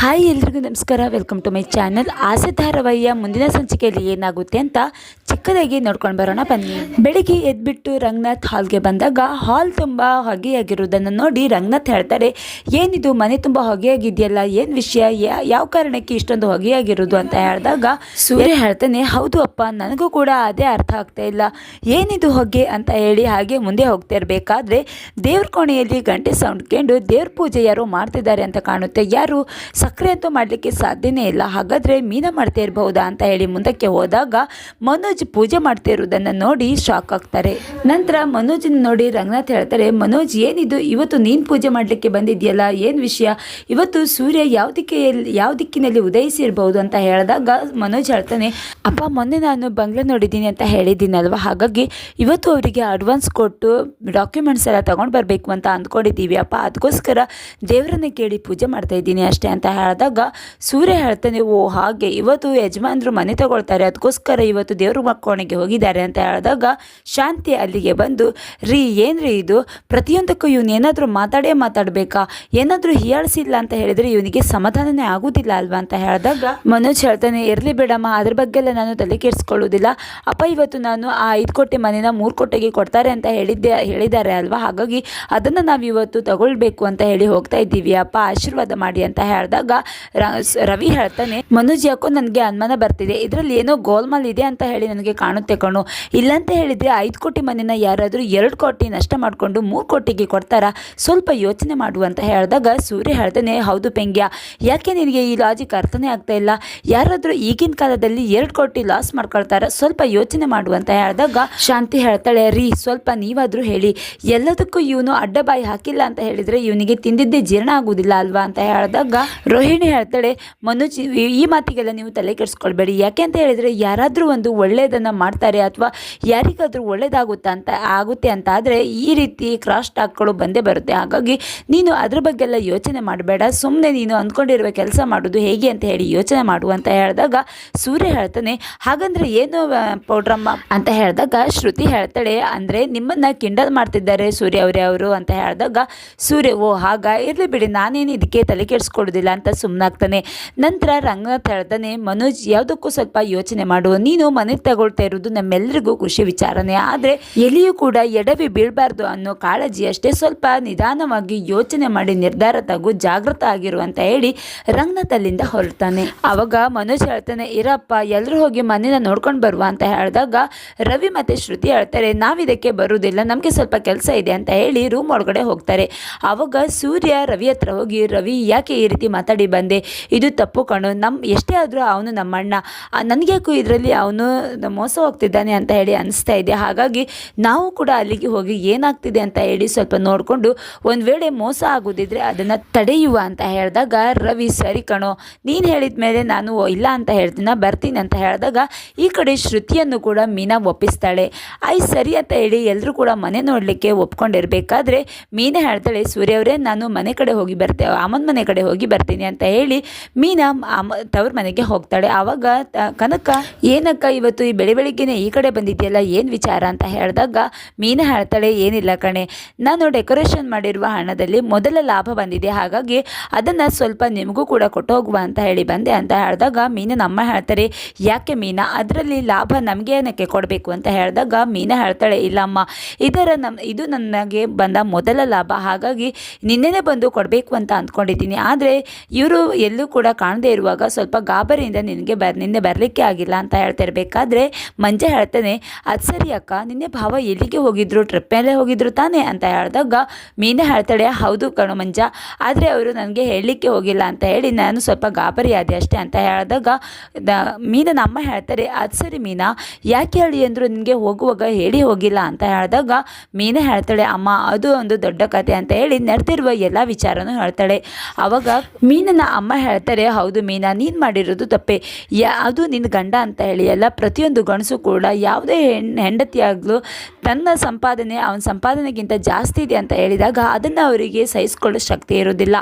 Hi ಎಲ್ರಿಗೂ ನಮಸ್ಕಾರ. Welcome to my channel ಆಸೆ ಧಾರಾವಾಹಿಯ ಮುಂದಿನ ಸಂಚಿಕೆಯಲ್ಲಿ ಏನಾಗುತ್ತೆ ಅಂತ ಚಿಕ್ಕದಾಗಿ ನೋಡ್ಕೊಂಡು ಬರೋಣ ಬನ್ನಿ. ಬೆಳಿಗ್ಗೆ ಎದ್ಬಿಟ್ಟು ರಂಗನಾಥ್ ಹಾಲ್ಗೆ ಬಂದಾಗ ಹಾಲ್ ತುಂಬ ಹೊಗೆಯಾಗಿರೋದನ್ನು ನೋಡಿ ರಂಗನಾಥ್ ಹೇಳ್ತಾರೆ ಏನಿದು? ಮನೆ ತುಂಬ ಹೊಗೆಯಾಗಿದೆಯಲ್ಲ? ಏನು ವಿಷಯ? ಯಾವ ಕಾರಣಕ್ಕೆ ಇಷ್ಟೊಂದು ಹೊಗೆಯಾಗಿರೋದು? ಅಂತ ಹೇಳಿದಾಗ ಸೂರ್ಯ ಹೇಳ್ತಾನೆ ಹೌದು ಅಪ್ಪ ನನಗೂ ಕೂಡ ಅದೇ ಅರ್ಥ ಆಗ್ತಾ ಇಲ್ಲ. ಏನಿದು ಹೊಗೆ? ಅಂತ ಹೇಳಿ ಹಾಗೆ ಮುಂದೆ ಹೋಗ್ತಾ ಇರಬೇಕಾದ್ರೆ ದೇವ್ರ ಕೋಣೆಯಲ್ಲಿ ಗಂಟೆ ಸೌಂಡ್ ಕೇಂಡು ದೇವ್ರ ಪೂಜೆ ಯಾರೋ ಮಾಡ್ತಿದ್ದಾರೆ ಅಂತ ಕಾಣುತ್ತೆ. ಯಾರು? ಸಕ್ಕರೆ ಅಂತೂ ಮಾಡಲಿಕ್ಕೆ ಸಾಧ್ಯನೇ ಇಲ್ಲ. ಹಾಗಾದರೆ ಮೀನ ಮಾಡ್ತಾ ಇರಬಹುದಾ ಅಂತ ಹೇಳಿ ಮುಂದಕ್ಕೆ ಹೋದಾಗ ಮನೋಜ್ ಪೂಜೆ ಮಾಡ್ತಾ ಇರೋದನ್ನು ನೋಡಿ ಶಾಕ್ ಆಗ್ತಾರೆ. ನಂತರ ಮನೋಜನ್ನು ನೋಡಿ ರಂಗನಾಥ್ ಹೇಳ್ತಾರೆ, ಮನೋಜ್, ಏನಿದು? ಇವತ್ತು ನೀನು ಪೂಜೆ ಮಾಡಲಿಕ್ಕೆ ಬಂದಿದೆಯಲ್ಲ? ಏನು ವಿಷಯ? ಇವತ್ತು ಸೂರ್ಯ ಯಾವ ದಿಕ್ಕಿಯಲ್ಲಿ ಯಾವ ದಿಕ್ಕಿನಲ್ಲಿ ಉದಯಿಸಿರಬಹುದು? ಅಂತ ಹೇಳಿದಾಗ ಮನೋಜ್ ಹೇಳ್ತಾನೆ, ಅಪ್ಪ, ಮೊನ್ನೆ ನಾನು ಬಂಗ್ಲೆ ನೋಡಿದ್ದೀನಿ ಅಂತ ಹೇಳಿದ್ದೀನಲ್ವ? ಹಾಗಾಗಿ ಇವತ್ತು ಅವರಿಗೆ ಅಡ್ವಾನ್ಸ್ ಕೊಟ್ಟು ಡಾಕ್ಯುಮೆಂಟ್ಸ್ ಎಲ್ಲ ತಗೊಂಡು ಬರಬೇಕು ಅಂತ ಅಂದ್ಕೊಂಡಿದ್ದೀವಿ. ಅಪ್ಪ ಅದಕ್ಕೋಸ್ಕರ ದೇವರನ್ನ ಕೇಳಿ ಪೂಜೆ ಮಾಡ್ತಾ ಇದ್ದೀನಿ ಅಷ್ಟೇ ಅಂತ ಹೇಳಿದಾಗ ಸೂರ್ಯ ಹೇಳ್ತಾನೆ, ಓ ಹಾಗೆ ಇವತ್ತು ಯಜಮಾನ್ರು ಮನೆ ತಗೊಳ್ತಾರೆ ಅದಕ್ಕೋಸ್ಕರ ಇವತ್ತು ದೇವರು ಮಕ್ಕೋಣೆಗೆ ಹೋಗಿದ್ದಾರೆ ಅಂತ ಹೇಳಿದಾಗ ಶಾಂತಿ ಅಲ್ಲಿಗೆ ಬಂದು, ರೀ ಏನ್ರಿ ಇದು? ಪ್ರತಿಯೊಂದಕ್ಕೂ ಇವನು ಏನಾದರೂ ಮಾತಾಡೇ ಮಾತಾಡಬೇಕಾ? ಏನಾದರೂ ಹೀಯಾಳಿಸಿಲ್ಲ ಅಂತ ಹೇಳಿದರೆ ಇವನಿಗೆ ಸಮಾಧಾನನೇ ಆಗುದಿಲ್ಲ ಅಲ್ವಾ ಅಂತ ಹೇಳಿದಾಗ ಮನೋಜ್ ಹೇಳ್ತಾನೆ, ಇರಲಿ ಬೇಡಮ್ಮ, ಅದ್ರ ಬಗ್ಗೆ ಎಲ್ಲ ನಾನು ತಲೆ ಕೆಡಿಸ್ಕೊಳ್ಳೋದಿಲ್ಲ ಅಪ್ಪ, ಇವತ್ತು ನಾನು ಆ ಐದು ಕೋಟೆ ಮನೇನ ಮೂರು ಕೋಟೆಗೆ ಕೊಡ್ತಾರೆ ಅಂತ ಹೇಳಿದ್ದೆ, ಹೇಳಿದ್ದಾರೆ ಅಲ್ವಾ? ಹಾಗಾಗಿ ಅದನ್ನು ನಾವು ಇವತ್ತು ತಗೊಳ್ಬೇಕು ಅಂತ ಹೇಳಿ ಹೋಗ್ತಾ ಇದ್ದೀವಿ. ಅಪ್ಪ, ಆಶೀರ್ವಾದ ಮಾಡಿ ಅಂತ ಹೇಳಿದಾಗ ಸ್- ರವಿ ಹೇಳ್ತಾನೆ, ಮನೋಜ್ ಯಾಕೋ ನನಗೆ ಅನುಮಾನ ಬರ್ತಿದೆ. ಇದರಲ್ಲಿ ಏನೋ ಗೋಲ್ಮಾಲ್ ಇದೆ ಅಂತ ಹೇಳಿ ನನಗೆ ಕಾಣುತ್ತೆ ಕಣು. ಇಲ್ಲಂತ ಹೇಳಿದ್ರೆ ಐದು ಕೋಟಿ ಮನೆಯನ್ನು ಯಾರಾದರೂ ಎರಡು ಕೋಟಿ ನಷ್ಟ ಮಾಡಿಕೊಂಡು ಮೂರು ಕೋಟಿಗೆ ಕೊಡ್ತಾರಾ? ಸ್ವಲ್ಪ ಯೋಚನೆ ಮಾಡು ಅಂತ ಹೇಳಿದಾಗ ಸೂರ್ಯ ಹೇಳ್ತಾನೆ, ಹೌದು ಪೆಂಗ್ಯ. ಯಾಕೆ ನಿನಗೆ ಈ ಲಾಜಿಕ್ ಅರ್ಥನೇ ಆಗ್ತಾ ಇಲ್ಲ? ಯಾರಾದರೂ ಈಗಿನ ಕಾಲದಲ್ಲಿ ಎರಡು ಕೋಟಿ ಲಾಸ್ ಮಾಡ್ಕೊಳ್ತಾರ? ಸ್ವಲ್ಪ ಯೋಚನೆ ಮಾಡು ಅಂತ ಹೇಳಿದಾಗ ಶಾಂತಿ ಹೇಳ್ತಾಳೆ, ರೀ, ಸ್ವಲ್ಪ ನೀವಾದರೂ ಹೇಳಿ. ಎಲ್ಲದಕ್ಕೂ ಇವನು ಅಡ್ಡ ಬಾಯಿ ಹಾಕಿಲ್ಲ ಅಂತ ಹೇಳಿದ್ರೆ, ಇವನಿಗೆ ತಿಂದಿದ್ದೇ ಜೀರ್ಣ ಆಗುವುದಿಲ್ಲ ಅಲ್ವಾ? ಅಂತ ಹೇಳಿದಾಗ ರೋಹಿಣಿ ಹೇಳ್ತಾಳೆ ಮನುಜ್, ಈ- ಮಾತಿಗೆಲ್ಲ ನೀವು ತಲೆ ಕೆಡಿಸ್ಕೊಳ್ಬೇಡಿ. ಯಾಕೆ ಅಂತ ಹೇಳಿದರೆ, ಯಾರಾದರೂ ಒಂದು ಒಳ್ಳೆಯದನ್ನು ಮಾಡ್ತಾರೆ ಅಥವಾ ಯಾರಿಗಾದರೂ ಒಳ್ಳೇದಾಗುತ್ತಾ ಅಂತ, ಆಗುತ್ತೆ ಅಂತ ಆದರೆ ಈ ರೀತಿ ಕ್ರಾಸ್ ಟಾಕ್ಗಳು ಬಂದೇ ಬರುತ್ತೆ. ಹಾಗಾಗಿ ನೀನು ಅದ್ರ ಬಗ್ಗೆಲ್ಲ ಯೋಚನೆ ಮಾಡಬೇಡ. ಸುಮ್ಮನೆ ನೀನು ಅಂದ್ಕೊಂಡಿರುವ ಕೆಲಸ ಮಾಡೋದು ಹೇಗೆ ಅಂತ ಹೇಳಿ ಯೋಚನೆ ಮಾಡು ಅಂತ ಹೇಳಿದಾಗ ಸೂರ್ಯ ಹೇಳ್ತಾನೆ, ಹಾಗಂದ್ರೆ ಏನು ಪೌಡ್ರಮ್ಮ? ಅಂತ ಹೇಳಿದಾಗ ಶ್ರುತಿ ಹೇಳ್ತಾಳೆ, ಅಂದರೆ ನಿಮ್ಮನ್ನು ಕಿಂಡಲ್ ಮಾಡ್ತಿದ್ದಾರೆ ಸೂರ್ಯ ಅವರೇ ಅವರು. ಅಂತ ಹೇಳಿದಾಗ ಸೂರ್ಯ, ಓ, ಹಾಗ? ಇರಲಿ ಬಿಡಿ, ನಾನೇನು ಇದಕ್ಕೆ ತಲೆ ಕೆಡಿಸ್ಕೊಡೋದಿಲ್ಲ ಅಂತ ಸುಮ್ಮನಾಗ್ತಾನೆ ನಂತರ ರಂಗನಾಥ್ ಹೇಳ್ತಾನೆ, ಮನೋಜ್, ಯಾವುದಕ್ಕೂ ಸ್ವಲ್ಪ ಯೋಚನೆ ಮಾಡು. ನೀನು ಮನೆ ತಗೊಳ್ತಾ ಇರೋದು ನಮ್ಮೆಲ್ಲರಿಗೂ ಖುಷಿ ವಿಚಾರನೇ ಆದರೆ ಎಲ್ಲಿಯೂ ಕೂಡ ಎಡವಿ ಬೀಳಬಾರ್ದು ಅನ್ನೋ ಕಾಳಜಿ ಅಷ್ಟೇ ಸ್ವಲ್ಪ ನಿಧಾನವಾಗಿ ಯೋಚನೆ ಮಾಡಿ ನಿರ್ಧಾರ ತಗೋ ಜಾಗೃತ ಆಗಿರು ಅಂತ ಹೇಳಿ ರಂಗನಾಥ್ ಅಲ್ಲಿಂದ ಹೊರಡ್ತಾನೆ. ಅವಾಗ ಮನೋಜ್ ಹೇಳ್ತಾನೆ, ಇರಪ್ಪ ಎಲ್ಲರೂ ಹೋಗಿ ಮನೇನ ನೋಡ್ಕೊಂಡು ಬರುವ ಅಂತ ಹೇಳಿದಾಗ ರವಿ ಮತ್ತೆ ಶ್ರುತಿ ಹೇಳ್ತಾರೆ, ನಾವಿದಕ್ಕೆ ಬರುವುದಿಲ್ಲ. ನಮಗೆ ಸ್ವಲ್ಪ ಕೆಲಸ ಇದೆ ಅಂತ ಹೇಳಿ ರೂಮ್ ಒಳಗಡೆ ಹೋಗ್ತಾರೆ. ಆವಾಗ ಸೂರ್ಯ ರವಿ ಹತ್ರ ಹೋಗಿ, ರವಿ, ಯಾಕೆ ಈ ರೀತಿ ಮಾತಾಡಿ ಬಂದೆ. ಇದು ತಪ್ಪು ಕಣು. ನಮ್ಮ ಎಷ್ಟೇ ಆದರೂ ಅವನು ನಮ್ಮ ಅಣ್ಣ ನನಗ್ಯಾಕೂ ಇದರಲ್ಲಿ ಅವನು ಮೋಸ ಹೋಗ್ತಿದ್ದಾನೆ ಅಂತ ಹೇಳಿ ಅನಿಸ್ತಾ ಇದೆ. ಹಾಗಾಗಿ ನಾವು ಕೂಡ ಅಲ್ಲಿಗೆ ಹೋಗಿ ಏನಾಗ್ತಿದೆ ಅಂತ ಹೇಳಿ ಸ್ವಲ್ಪ ನೋಡಿಕೊಂಡು ಒಂದು ವೇಳೆ ಮೋಸ ಆಗೋದಿದ್ರೆ ಅದನ್ನು ತಡೆಯುವ ಅಂತ ಹೇಳಿದಾಗ, ರವಿ, ಸರಿ ಕಣೋ. ನೀನು ಹೇಳಿದ ಮೇಲೆ ನಾನು ಇಲ್ಲ ಅಂತ ಹೇಳ್ತೀನಿ, ಬರ್ತೀನಿ ಅಂತ ಹೇಳಿದಾಗ ಈ ಕಡೆ ಶ್ರುತಿಯನ್ನು ಕೂಡ ಮೀನಾ ಒಪ್ಪಿಸ್ತಾಳೆ. ಆಯ್, ಸರಿ ಅಂತ ಹೇಳಿ ಎಲ್ಲರೂ ಕೂಡ ಮನೆ ನೋಡಲಿಕ್ಕೆ ಒಪ್ಕೊಂಡಿರಬೇಕಾದ್ರೆ ಮೀನಾ ಹೇಳ್ತಾಳೆ ಸೂರ್ಯವರೇ ನಾನು ಮನೆ ಕಡೆ ಹೋಗಿ ಬರ್ತೇವೆ ಅಮ್ಮನ ಮನೆ ಕಡೆ ಹೋಗಿ ಬರ್ತೀನಿ ಅಂತ ಹೇಳಿ ಮೀನಾ ತವ್ರ ಮನೆಗೆ ಹೋಗ್ತಾಳೆ. ಆವಾಗ ಕನಕ, ಏನಕ್ಕ ಇವತ್ತು ಈ ಬೆಳೆ ಬೆಳಿಗ್ಗೆನೆ ಈ ಕಡೆ ಬಂದಿದೆಯಲ್ಲ, ಏನು ವಿಚಾರ? ಅಂತ ಹೇಳಿದಾಗ ಮೀನಾ ಹೇಳ್ತಾಳೆ, ಏನಿಲ್ಲ ಕಣೆ, ನಾನು ಡೆಕೋರೇಷನ್ ಮಾಡಿರುವ ಹಣದಲ್ಲಿ ಮೊದಲ ಲಾಭ ಬಂದಿದೆ. ಹಾಗಾಗಿ ಅದನ್ನು ಸ್ವಲ್ಪ ನಿಮಗೂ ಕೂಡ ಕೊಟ್ಟು ಹೋಗುವ ಅಂತ ಹೇಳಿ ಬಂದೆ ಅಂತ ಹೇಳಿದಾಗ ಮೀನು ಅಮ್ಮ ಹೇಳ್ತಾರೆ, ಯಾಕೆ ಮೀನಾ, ಅದರಲ್ಲಿ ಲಾಭ ನಮಗೆ ಏನಕ್ಕೆ ಕೊಡಬೇಕು? ಅಂತ ಹೇಳಿದಾಗ ಮೀನಾ ಹೇಳ್ತಾಳೆ, ಇಲ್ಲಮ್ಮ, ಇದರ ನಮ್ಮ ಇದು ನನಗೆ ಬಂದ ಮೊದಲ ಲಾಭ. ಹಾಗಾಗಿ ನಿನ್ನೆನೇ ಬಂದು ಕೊಡಬೇಕು ಅಂತ ಅಂದ್ಕೊಂಡಿದ್ದೀನಿ. ಆದರೆ ಇವರು ಎಲ್ಲೂ ಕೂಡ ಕಾಣದೇ ಇರುವಾಗ ಸ್ವಲ್ಪ ಗಾಬರಿಯಿಂದ ನಿನಗೆ ಬರ್, ನಿನ್ನೆ ಬರಲಿಕ್ಕೆ ಆಗಿಲ್ಲ ಅಂತ ಹೇಳ್ತಾ ಇರಬೇಕಾದ್ರೆ ಮಂಜ ಹೇಳ್ತಾನೆ, ಅದು ಸರಿ ಅಕ್ಕ, ನಿನ್ನೆ ಭಾವ ಎಲ್ಲಿಗೆ ಹೋಗಿದ್ರು? ಟ್ರಿಪ್ ಮೇಲೆ ಹೋಗಿದ್ರು ತಾನೇ? ಅಂತ ಹೇಳಿದಾಗ ಮೀನಾ ಹೇಳ್ತಾಳೆ, ಹೌದು ಕಣು ಮಂಜ, ಆದರೆ ಅವರು ನನಗೆ ಹೇಳಲಿಕ್ಕೆ ಹೋಗಿಲ್ಲ ಅಂತ ಹೇಳಿ ನಾನು ಸ್ವಲ್ಪ ಗಾಬರಿ ಆದೆ ಅಷ್ಟೇ ಅಂತ ಹೇಳಿದಾಗ ಮೀನ ನಮ್ಮ ಹೇಳ್ತಾರೆ, ಅದು ಸರಿ ಮೀನಾ, ಯಾಕೆ ಹೇಳಿ ಅಂದರು ನಿನಗೆ ಹೋಗುವಾಗ ಹೇಳಿ ಹೋಗಿಲ್ಲ? ಅಂತ ಹೇಳಿದಾಗ ಮೀನ ಹೇಳ್ತಾಳೆ, ಅಮ್ಮ, ಅದು ಒಂದು ದೊಡ್ಡ ಕತೆ ಅಂತ ಹೇಳಿ ನಡೆದಿರುವ ಎಲ್ಲ ವಿಚಾರನೂ ಹೇಳ್ತಾಳೆ. ಅವಾಗ ಮೀನನ ಅಮ್ಮ ಹೇಳ್ತಾರೆ, ಹೌದು ಮೀನಾ, ನೀನು ಮಾಡಿರೋದು ತಪ್ಪೆ. ಯಾವುದು ನಿನ್ನ ಗಂಡ ಅಂತ ಹೇಳಿ, ಎಲ್ಲ ಪ್ರತಿಯೊಂದು ಗಂಡಸು ಕೂಡ ಯಾವುದೇ ಹೆಣ್ಣು ಹೆಂಡತಿಯಾಗಲೂ ತನ್ನ ಸಂಪಾದನೆ, ಅವನ ಸಂಪಾದನೆಗಿಂತ ಜಾಸ್ತಿ ಇದೆ ಅಂತ ಹೇಳಿದಾಗ ಅದನ್ನು ಅವರಿಗೆ ಸಹಿಸ್ಕೊಳ್ಳೋ ಶಕ್ತಿ ಇರೋದಿಲ್ಲ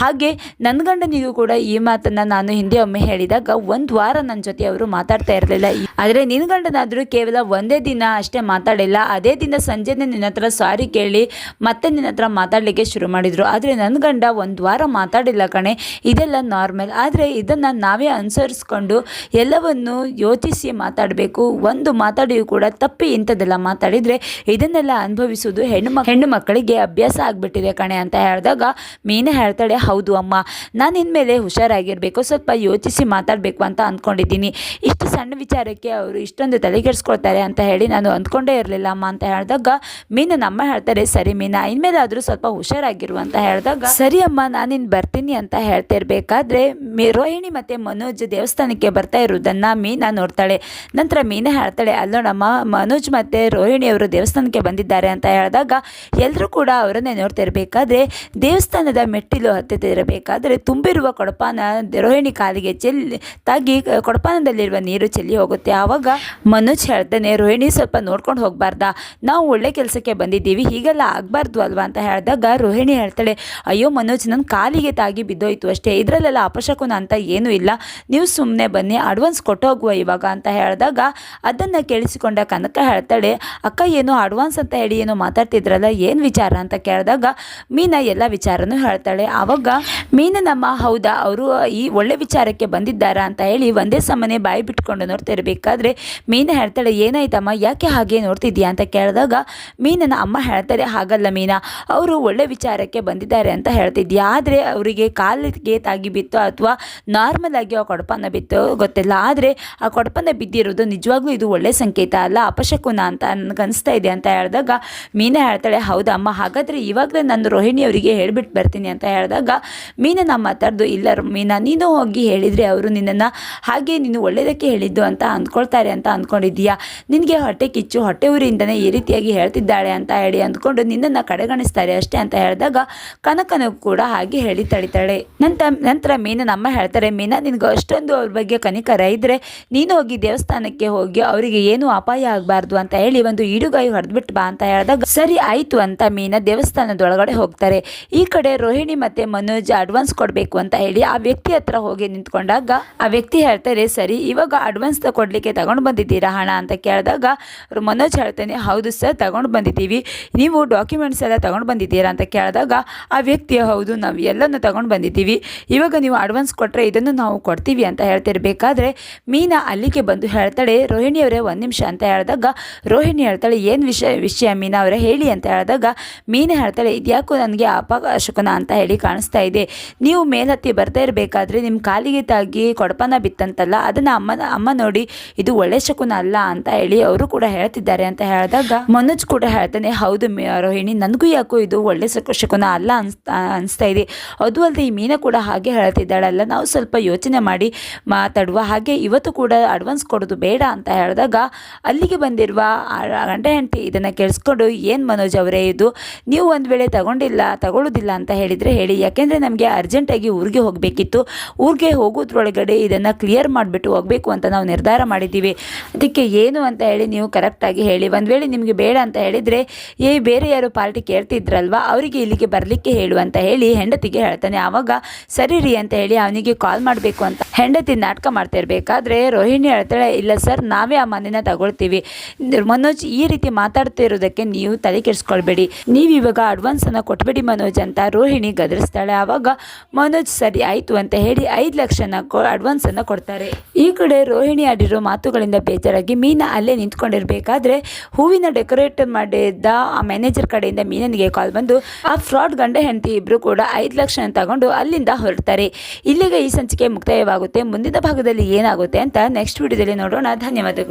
ಹಾಗೆ ನನ್ನ ಗಂಡನಿಗೂ ಕೂಡ ಈ ಮಾತನ್ನು ನಾನು ಹಿಂದೆ ಒಮ್ಮೆ ಹೇಳಿದಾಗ ಒಂದು ವಾರ ನನ್ನ ಜೊತೆ ಅವರು ಮಾತಾಡ್ತಾ ಇರಲಿಲ್ಲ. ಆದರೆ ನಿನ್ನ ಗಂಡನಾದರೂ ಕೇವಲ ಒಂದೇ ದಿನ ಅಷ್ಟೇ ಮಾತಾಡಿಲ್ಲ. ಅದೇ ದಿನ ಸಂಜೆನೇ ನಿನ್ನ ಹತ್ರ ಸಾರಿ ಕೇಳಿ ಮತ್ತೆ ನಿನ್ನ ಹತ್ರ ಮಾತಾಡಲಿಕ್ಕೆ ಶುರು ಮಾಡಿದರು. ಆದರೆ ನನ್ನ ಗಂಡ ಒಂದು ವಾರ ಮಾತಾಡಿಲ್ಲ ಕಣೆ. ಇದೆಲ್ಲ ನಾರ್ಮಲ್. ಆದರೆ ಇದನ್ನು ನಾವೇ ಅನುಸರಿಸ್ಕೊಂಡು ಎಲ್ಲವನ್ನು ಯೋಚಿಸಿ ಮಾತಾಡಬೇಕು. ಒಂದು ಮಾತಾಡಿಯೂ ಕೂಡ ತಪ್ಪಿ ಇಂಥದ್ದೆಲ್ಲ ಮಾತಾಡಿದರೆ ಇದನ್ನೆಲ್ಲ ಅನುಭವಿಸುವುದು ಹೆಣ್ಣು ಮಕ್, ಹೆಣ್ಣು ಮಕ್ಕಳಿಗೆ ಅಭ್ಯಾಸ ಆಗಿಬಿಟ್ಟಿದೆ ಕಣೆ ಅಂತ ಹೇಳಿದಾಗ ಮೀನೇ ಹೇಳ್ತಾಳೆ, ಹೌದು ಅಮ್ಮ, ನಾನು ಇನ್ಮೇಲೆ ಹುಷಾರಾಗಿರಬೇಕು, ಸ್ವಲ್ಪ ಯೋಚಿಸಿ ಮಾತಾಡಬೇಕು ಅಂತ ಅಂದ್ಕೊಂಡಿದ್ದೀನಿ. ಇಷ್ಟು ಸಣ್ಣ ವಿಚಾರಕ್ಕೆ ಅವರು ಇಷ್ಟೊಂದು ತಲೆಗೆಡ್ಸ್ಕೊಳ್ತಾರೆ ಅಂತ ಹೇಳಿ ನಾನು ಅಂದ್ಕೊಂಡೇ ಇರಲಿಲ್ಲ ಅಮ್ಮ ಅಂತ ಹೇಳಿದಾಗ ಮೀನ ನಮ್ಮ ಹೇಳ್ತಾರೆ, ಸರಿ ಮೀನಾ ಇನ್ಮೇಲೆ ಆದರೂ ಸ್ವಲ್ಪ ಹುಷಾರಾಗಿರು ಅಂತ ಹೇಳಿದಾಗ, ಸರಿ ಅಮ್ಮ, ನಾನಿನ್ ಬರ್ತೀನಿ ಅಂತ ಹೇಳ್ತಿರ್ಬೇಕಾದ್ರೆ ಮಿ ರೋಹಿಣಿ ಮತ್ತು ಮನೋಜ್ ದೇವಸ್ಥಾನಕ್ಕೆ ಬರ್ತಾ ಇರೋದನ್ನು ಮೀನಾ ನೋಡ್ತಾಳೆ. ನಂತರ ಮೀನಾ ಹೇಳ್ತಾಳೆ ಅಲ್ಲೋಣಮ್ಮ ಮನೋಜ್ ಮತ್ತು ರೋಹಿಣಿ ಅವರು ದೇವಸ್ಥಾನಕ್ಕೆ ಬಂದಿದ್ದಾರೆ ಅಂತ ಹೇಳಿದಾಗ ಎಲ್ಲರೂ ಕೂಡ ಅವರನ್ನೇ ನೋಡ್ತಿರ್ಬೇಕಾದ್ರೆ ದೇವಸ್ಥಾನದ ಮೆಟ್ಟಿಲು ಹತ್ತಿರಬೇಕಾದ್ರೆ ತುಂಬಿರುವ ಕೊಡಪಾನ ರೋಹಿಣಿ ಕಾಲಿಗೆ ಚೆಲ್ಲಿ ತಾಗಿ ಕೊಡಪಾನದಲ್ಲಿರುವ ನೀರು ಚೆಲ್ಲಿ ಹೋಗುತ್ತೆ. ಆವಾಗ ಮನೋಜ್ ಹೇಳ್ತಾನೆ, ರೋಹಿಣಿ ಸ್ವಲ್ಪ ನೋಡ್ಕೊಂಡು ಹೋಗಬಾರ್ದಾ? ನಾವು ಒಳ್ಳೆ ಕೆಲಸಕ್ಕೆ ಬಂದಿದ್ದೀವಿ, ಹೀಗೆಲ್ಲ ಆಗಬಾರ್ದು ಅಲ್ವಾ? ಅಂತ ಹೇಳಿದಾಗ ರೋಹಿಣಿ ಹೇಳ್ತಾಳೆ, ಅಯ್ಯೋ ಮನೋಜ್ ನನ್ನ ಕಾಲಿಗೆ ತಾಗಿ ಬಿದ್ದೋಯ್ತು. ಅಷ್ಟೇ, ಇದರಲ್ಲೆಲ್ಲ ಅಪಶಕುನ ಅಂತ ಏನೂ ಇಲ್ಲ. ನೀವು ಸುಮ್ಮನೆ ಬನ್ನಿ ಅಡ್ವಾನ್ಸ್ ಕೊಟ್ಟೋಗುವ ಇವಾಗ ಅಂತ ಹೇಳಿದಾಗ ಅದನ್ನು ಕೇಳಿಸಿಕೊಂಡ ಕನಕ ಹೇಳ್ತಾಳೆ, ಅಕ್ಕ, ಏನು ಅಡ್ವಾನ್ಸ್ ಅಂತ ಹೇಳಿ ಏನು ಮಾತಾಡ್ತಿದ್ರಲ್ಲ, ಏನು ವಿಚಾರ? ಅಂತ ಕೇಳಿದಾಗ ಮೀನಾ ಎಲ್ಲ ವಿಚಾರನೂ ಹೇಳ್ತಾಳೆ. ಆವಾಗ ಮೀನನಮ್ಮ ಹೌದಾ, ಅವರು ಈ ಒಳ್ಳೆ ವಿಚಾರಕ್ಕೆ ಬಂದಿದ್ದಾರಾ? ಅಂತ ಹೇಳಿ ಒಂದೇ ಸಮನೆ ಬಾಯಿ ಬಿಟ್ಕೊಂಡು ನೋಡ್ತಿರ್ಬೇಕಾದ್ರೆ ಮೀನ ಹೇಳ್ತಾಳೆ, ಏನಾಯ್ತಮ್ಮ, ಯಾಕೆ ಹಾಗೆ ನೋಡ್ತಿದ್ಯಾ? ಅಂತ ಕೇಳಿದಾಗ ಮೀನನ ಅಮ್ಮ ಹೇಳ್ತಾರೆ, ಹಾಗಲ್ಲ ಮೀನಾ, ಅವರು ಒಳ್ಳೆ ವಿಚಾರಕ್ಕೆ ಬಂದಿದ್ದಾರೆ ಅಂತ ಹೇಳ್ತಿದ್ಯಾ, ಆದರೆ ಅವರಿಗೆ ಕಾಲಿಗೆ ಆಗಿ ಬಿತ್ತು ಅಥವಾ ನಾರ್ಮಲ್ ಆಗಿ ಆ ಕೊಡಪನ ಬಿತ್ತು, ಗೊತ್ತಿಲ್ಲ. ಆದರೆ ಆ ಕೊಡಪನ ಬಿದ್ದಿರೋದು ನಿಜವಾಗ್ಲೂ ಇದು ಒಳ್ಳೆ ಸಂಕೇತ ಅಲ್ಲ? ಅಪಶಕುನ ಅಂತ ನನಗನ್ನಿಸ್ತಾ ಇದೆ ಅಂತ ಹೇಳಿದಾಗ ಮೀನಾ ಹೇಳ್ತಾಳೆ, ಹೌದಾ ಅಮ್ಮ, ಹಾಗಾದರೆ ಇವಾಗಲೇ ನಾನು ರೋಹಿಣಿ ಅವರಿಗೆ ಹೇಳ್ಬಿಟ್ಟು ಬರ್ತೀನಿ ಅಂತ ಹೇಳಿದಾಗ ಮೀನನ ಮಾತಾಡ್ದು, ಇಲ್ಲ ಮೀನಾ, ನೀನು ಹೋಗಿ ಹೇಳಿದರೆ ಅವರು ನಿನ್ನನ್ನು ಹಾಗೆ ನೀನು ಒಳ್ಳೆಯದಕ್ಕೆ ಹೇಳಿದ್ದು ಅಂತ ಅಂದ್ಕೊಳ್ತಾರೆ ಅಂತ ಅಂದ್ಕೊಂಡಿದ್ದೀಯಾ? ನಿನಗೆ ಹೊಟ್ಟೆ ಕಿಚ್ಚು, ಹೊಟ್ಟೆ ಊರಿಂದನೇ ಈ ರೀತಿಯಾಗಿ ಹೇಳ್ತಿದ್ದಾಳೆ ಅಂತ ಹೇಳಿ ಅಂದ್ಕೊಂಡು ನಿನ್ನನ್ನು ಕಡೆಗಣಿಸ್ತಾರೆ ಅಷ್ಟೇ ಅಂತ ಹೇಳಿದಾಗ ಕನಕನೂ ಕೂಡ ಹಾಗೆ ಹೇಳಿ ತಳಿತಾಳೆ ನಂತರ ನಂತರ ಮೀನ ನಮ್ಮ ಹೇಳ್ತಾರೆ, ಮೀನ, ನಿನಗೆ ಅಷ್ಟೊಂದು ಅವ್ರ ಬಗ್ಗೆ ಕನಿಕರ ಇದ್ದರೆ ನೀನು ಹೋಗಿ ದೇವಸ್ಥಾನಕ್ಕೆ ಹೋಗಿ ಅವರಿಗೆ ಏನು ಅಪಾಯ ಆಗಬಾರ್ದು ಅಂತ ಹೇಳಿ ಒಂದು ಈಡುಗಾಯಿ ಹೊಡೆದ್ಬಿಟ್ಟು ಬಾ ಅಂತ ಹೇಳಿದಾಗ, ಸರಿ ಆಯಿತು ಅಂತ ಮೀನ ದೇವಸ್ಥಾನದೊಳಗಡೆ ಹೋಗ್ತಾರೆ. ಈ ಕಡೆ ರೋಹಿಣಿ ಮತ್ತು ಮನೋಜ್ ಅಡ್ವಾನ್ಸ್ ಕೊಡಬೇಕು ಅಂತ ಹೇಳಿ ಆ ವ್ಯಕ್ತಿ ಹತ್ರ ಹೋಗಿ ನಿಂತ್ಕೊಂಡಾಗ ಆ ವ್ಯಕ್ತಿ ಹೇಳ್ತಾರೆ, ಸರಿ, ಇವಾಗ ಅಡ್ವಾನ್ಸ್ ಕೊಡಲಿಕ್ಕೆ ತಗೊಂಡು ಬಂದಿದ್ದೀರಾ ಹಣ? ಅಂತ ಕೇಳಿದಾಗ ಮನೋಜ್ ಹೇಳ್ತಾನೆ, ಹೌದು ಸರ್, ತಗೊಂಡು ಬಂದಿದ್ದೀವಿ. ನೀವು ಡಾಕ್ಯುಮೆಂಟ್ಸ್ ಎಲ್ಲ ತಗೊಂಡು ಬಂದಿದ್ದೀರಾ? ಅಂತ ಕೇಳಿದಾಗ ಆ ವ್ಯಕ್ತಿ, ಹೌದು, ನಾವು ಎಲ್ಲನೂ ತಗೊಂಡು ಬಂದಿದ್ದೀವಿ. ಇವಾಗ ನೀವು ಅಡ್ವಾನ್ಸ್ ಕೊಟ್ಟರೆ ಇದನ್ನು ನಾವು ಕೊಡ್ತೀವಿ ಅಂತ ಹೇಳ್ತಿರ್ಬೇಕಾದ್ರೆ ಮೀನಾ ಅಲ್ಲಿಗೆ ಬಂದು ಹೇಳ್ತಾಳೆ, ರೋಹಿಣಿ ಅವರೇ ಒಂದು ನಿಮಿಷ ಅಂತ ಹೇಳಿದಾಗ, ರೋಹಿಣಿ ಹೇಳ್ತಾಳೆ, ಏನು ವಿಷಯ ವಿಷಯ ಮೀನಾ ಅವರೇ, ಹೇಳಿ ಅಂತ ಹೇಳಿದಾಗ, ಮೀನಾ ಹೇಳ್ತಾಳೆ, ಇದ್ಯಾಕೋ ನನಗೆ ಅಪಶಕುನ ಅಂತ ಹೇಳಿ ಕಾಣಿಸ್ತಾ ಇದೆ. ನೀವು ಮೇಲತ್ತಿ ಬರ್ತಾ ಇರಬೇಕಾದ್ರೆ ನಿಮ್ಮ ಕಾಲಿಗೆ ತಾಗಿ ಕೊಡಪನ ಬಿತ್ತಂತಲ್ಲ, ಅದನ್ನು ಅಮ್ಮನ ಅಮ್ಮ ನೋಡಿ ಇದು ಒಳ್ಳೆ ಶಕುನ ಅಲ್ಲ ಅಂತ ಹೇಳಿ ಅವರು ಕೂಡ ಹೇಳ್ತಿದ್ದಾರೆ ಅಂತ ಹೇಳಿದಾಗ, ಮನೋಜ್ ಕೂಡ ಹೇಳ್ತಾನೆ, ಹೌದು ರೋಹಿಣಿ, ನನಗೂ ಯಾಕೋ ಇದು ಒಳ್ಳೆ ಶಕು ಶಕುನ ಅಲ್ಲ ಅನ್ಸ್ತಾ ಅನಿಸ್ತಾ ಇದೆ. ಅದು ಅಲ್ಲದೆ ಈ ಮೀನ ಕೂಡ ಹಾಗೆ ಹೇಳ್ತಿದ್ದಾಳಲ್ಲ ನಾವು ಸ್ವಲ್ಪ ಯೋಚನೆ ಮಾಡಿ ಮಾತಾಡುವ ಹಾಗೆ ಇವತ್ತು ಕೂಡ ಅಡ್ವಾನ್ಸ್ ಕೊಡೋದು ಬೇಡ ಅಂತ ಹೇಳಿದಾಗ ಅಲ್ಲಿಗೆ ಬಂದಿರುವ ಗಂಡ ಹೆಂಡತಿ ಇದನ್ನು ಕೇಳಿಸ್ಕೊಂಡು, ಏನು ಮನೋಜ್ ಅವರೇ ಇದು? ನೀವು ಒಂದು ವೇಳೆ ತಗೊಂಡಿಲ್ಲ ತಗೊಳ್ಳೋದಿಲ್ಲ ಅಂತ ಹೇಳಿದರೆ ಹೇಳಿ. ಯಾಕೆಂದರೆ ನಮಗೆ ಅರ್ಜೆಂಟಾಗಿ ಊರಿಗೆ ಹೋಗಬೇಕಿತ್ತು. ಊರಿಗೆ ಹೋಗೋದ್ರೊಳಗಡೆ ಇದನ್ನು ಕ್ಲಿಯರ್ ಮಾಡಿಬಿಟ್ಟು ಹೋಗಬೇಕು ಅಂತ ನಾವು ನಿರ್ಧಾರ ಮಾಡಿದ್ದೀವಿ. ಅದಕ್ಕೆ ಏನು ಅಂತ ಹೇಳಿ ನೀವು ಕರೆಕ್ಟಾಗಿ ಹೇಳಿ. ಒಂದು ವೇಳೆ ನಿಮಗೆ ಬೇಡ ಅಂತ ಹೇಳಿದರೆ ಏ ಬೇರೆ ಯಾರು ಪಾರ್ಟಿ ಕೇಳ್ತಿದ್ರಲ್ವಾ, ಅವರಿಗೆ ಇಲ್ಲಿಗೆ ಬರಲಿಕ್ಕೆ ಹೇಳು ಅಂತ ಹೇಳಿ ಹೆಂಡತಿಗೆ ಹೇಳ್ತಾನೆ. ಆವಾಗ ಸರಿ ರೀ ಅಂತ ಹೇಳಿ ಅವನಿಗೆ ಕಾಲ್ ಮಾಡಬೇಕು ಅಂತ. ಹೆಂಡತಿ ನಾಟಕ ಮಾಡ್ತಿರ್ಬೇಕಾದ್ರೆ ರೋಹಿಣಿ ಹೇಳ್ತಾಳೆ, ಇಲ್ಲ ಸರ್, ನಾವೇ ಆ ಮನೆನ ತಗೊಳ್ತೀವಿ. ಮನೋಜ್ ಈ ರೀತಿ ಮಾತಾಡ್ತಿರೋದಕ್ಕೆ ನೀವು ತಲೆ ಕೆಡಿಸ್ಕೊಳ್ಬೇಡಿ. ನೀವು ಇವಾಗ ಅಡ್ವಾನ್ಸನ್ನು ಕೊಟ್ಬಿಡಿ ಮನೋಜ್ ಅಂತ ರೋಹಿಣಿ ಗದರಿಸ್ತಾಳೆ. ಆವಾಗ ಮನೋಜ್ ಸರಿ ಆಯಿತು ಅಂತ ಹೇಳಿ ಐದು ಲಕ್ಷನ ಕೊ ಅಡ್ವಾನ್ಸನ್ನು ಕೊಡ್ತಾರೆ. ಈ ಕಡೆ ರೋಹಿಣಿ ಆಡಿರೋ ಮಾತುಗಳಿಂದ ಬೇಜಾರಾಗಿ ಮೀನಾ ಅಲ್ಲೇ ನಿಂತ್ಕೊಂಡಿರ್ಬೇಕಾದ್ರೆ ಹೂವಿನ ಡೆಕೋರೇಟ್ ಮಾಡಿದ್ದ ಆ ಮ್ಯಾನೇಜರ್ ಕಡೆಯಿಂದ ಮೀನನಿಗೆ ಕಾಲ್ ಬಂದು, ಆ ಫ್ರಾಡ್ ಗಂಡ ಹೆಂಡತಿ ಇಬ್ಬರು ಕೂಡ ಐದು ಲಕ್ಷ ತಗೊಂಡು ಅಲ್ಲಿಂದ ಹೊರಡ್ತಾರೆ. ಇಲ್ಲಿಗೆ ಈ ಸಂಚಿಕೆ ಮುಕ್ತಾಯವಾಗುತ್ತೆ. ಮುಂದಿನ ಭಾಗದಲ್ಲಿ ಏನಾಗುತ್ತೆ ಅಂತ ನೆಕ್ಸ್ಟ್ ವಿಡಿಯೋದಲ್ಲಿ ನೋಡೋಣ. ಧನ್ಯವಾದಗಳು.